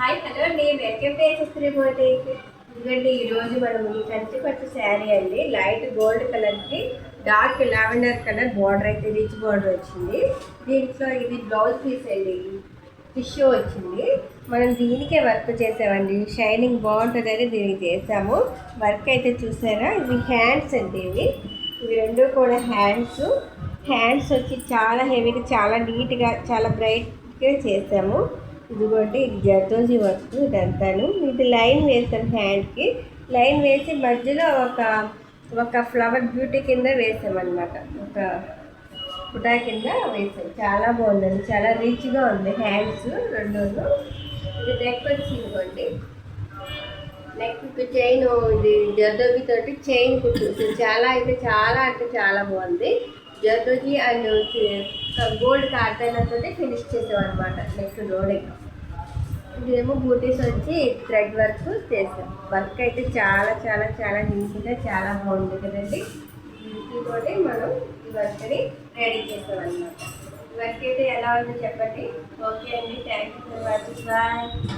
Hi hello అండి. Welcome to S S three ఎందుకంటే ఈరోజు మనం కంచి పట్టు శారీ అండి. లైట్ గోల్డ్ కలర్కి డార్క్ లావెండర్ కలర్ బార్డర్ అయితే రిచ్ బార్డర్ వచ్చింది. దీంట్లో ఇది బ్లౌజ్ పీస్ అండి. టిష్యూ వచ్చింది. మనం దీనికే వర్క్ చేసామండి. షైనింగ్ బాగుంటుందని దీనికి చేసాము. వర్క్ అయితే చూసారా? ఇవి హ్యాండ్స్ అండి ఇవి. ఇవి రెండు కూడా హ్యాండ్స్ హ్యాండ్స్ వచ్చి చాలా హెవీగా చాలా నీట్గా చాలా బ్రైట్గా చేసాము. ఇదిగోండి ఇది జర్దోజీ వర్క్ ఇదంతాను. ఇది లైన్ వేసాం హ్యాండ్కి. లైన్ వేసి మధ్యలో ఒక ఒక ఫ్లవర్ బ్యూటీ కింద వేసామన్నమాట. ఒక పుటా కింద వేసాం. చాలా బాగుందండి. చాలా రిచ్గా ఉంది హ్యాండ్స్ రెండు ఇది నెక్ వచ్చి నెక్ చైన్ ఇది జర్దోజీ తోటి చైన్ కుట్టు. చాలా అయితే చాలా అంటే చాలా బాగుంది. జర్దోజీ అండ్ గోల్డ్ కార్టైనర్ తోటి ఫినిష్ చేసాం నెక్స్ట్ రోడ్ లోడింగ్ ఇదేమో బూటీస్ వచ్చి థ్రెడ్ వర్క్ చేసాం వర్క్ అయితే చాలా చాలా చాలా నీట్గా చాలా బాగుంది కదండి. వీటితోటి మనం ఈ వర్క్ని రెడీ చేసాం అనమాట వర్క్ అయితే ఎలా ఉందో చెప్పండి? ఓకే అండి. Thank you for watching bye.